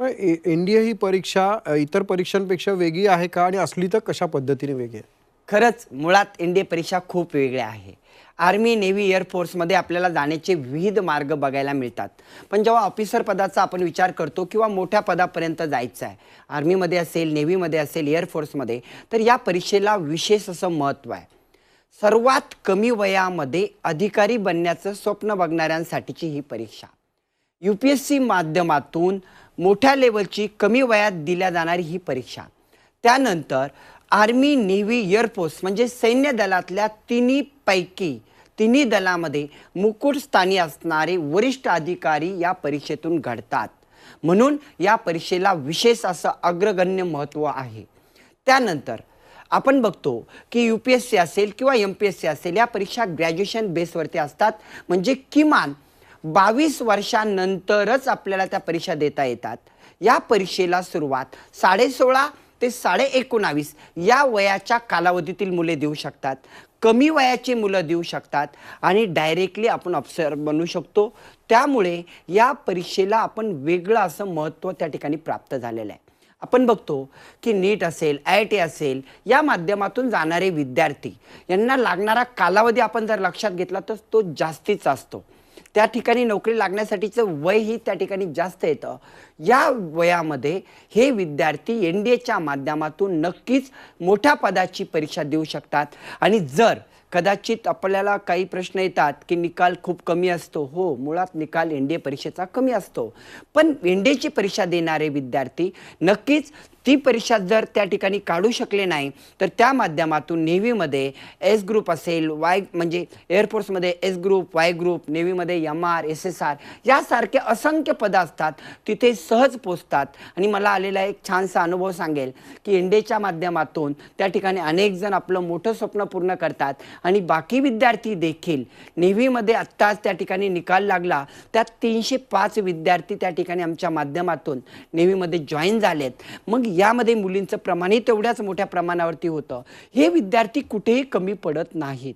N D A ही परीक्षा इतर परीक्षांपेक्षा वेगळी आहे का? आणि असली तर कशा पद्धतीने वेगळी आहे? खरंच मुळात एन डी ए परीक्षा खूप वेगळ्या आहे. आर्मी नेव्ही एअरफोर्समध्ये आपल्याला जाण्याचे विविध मार्ग बघायला मिळतात. पण जेव्हा ऑफिसर पदाचा आपण विचार करतो किंवा मोठ्या पदापर्यंत जायचं आहे आर्मीमध्ये असेल नेव्हीमध्ये असेल एअरफोर्समध्ये तर या परीक्षेला विशेष असं महत्त्व आहे. सर्वात कमी वयामध्ये अधिकारी बनण्याचं स्वप्न बघणाऱ्यांसाठीची ही परीक्षा. यू पी एस सी माध्यमातून मोठ्या लेवलची कमी वयात दिल्या जाणारी ही परीक्षा. त्यानंतर आर्मी नेव्ही एअरफोर्स म्हणजे सैन्य दलातल्या तिन्ही पैकी तिन्ही दलामध्ये मुकुटस्थानी असणारे वरिष्ठ अधिकारी या परीक्षेतून घडतात. म्हणून या परीक्षेला विशेष असं अग्रगण्य महत्त्व आहे. त्यानंतर आपण बघतो की यू पी एस सी असेल किंवा एम पी एस सी असेल या परीक्षा ग्रॅज्युएशन बेसवरती असतात. म्हणजे किमान बावीस वर्षांनंतरच आपल्याला त्या परीक्षा देता येतात. या परीक्षेला सुरुवात साडेसोळा ते साडे एकोणावीस या वयाच्या कालावधीतील मुले देऊ शकतात. कमी वयाची मुलं देऊ शकतात आणि डायरेक्टली आपण ऑफिसर बनू शकतो. त्यामुळे या परीक्षेला आपण वेगळं असं महत्त्व त्या ठिकाणी प्राप्त झालेलं आहे. आपण बघतो की नीट असेल आय आय टी असेल या माध्यमातून जाणारे विद्यार्थी यांना लागणारा कालावधी आपण जर लक्षात घेतला तर तो जास्तीच असतो. त्या ठिकाणी नोकरी लागण्यासाठीचं वयही त्या ठिकाणी जास्त येतं. या वयामध्ये हे विद्यार्थी एन डी एच्या माध्यमातून नक्कीच मोठ्या पदाची परीक्षा देऊ शकतात. आणि जर कदाचित आपल्याला काही प्रश्न येतात की निकाल खूप कमी असतो. हो मुळात निकाल एन डी ए परीक्षेचा कमी असतो. पण एन डी एची परीक्षा देणारे विद्यार्थी नक्कीच ती परीक्षा जर त्या ठिकाणी काढू शकले नाही तर त्या माध्यमातून नेव्हीमध्ये एस ग्रुप असेल वाय म्हणजे एअरफोर्समध्ये S group Y group नेव्हीमध्ये M R S S R यासारखे असंख्य पदं असतात तिथे सहज पोचतात. आणि मला आलेला एक छानसा अनुभव सांगेल की इंडेच्या माध्यमातून त्या ठिकाणी अनेक जण आपलं मोठं स्वप्न पूर्ण करतात. आणि बाकी विद्यार्थी देखील नेव्हीमध्ये आत्ताच त्या ठिकाणी निकाल लागला त्यात तीनशे पाच विद्यार्थी त्या ठिकाणी आमच्या माध्यमातून नेव्हीमध्ये जॉईन झालेत. मग यामध्ये मुलींचं प्रमाणही तेवढ्याच मोठ्या प्रमाणावरती होतं. हे विद्यार्थी कुठेही कमी पडत नाहीत.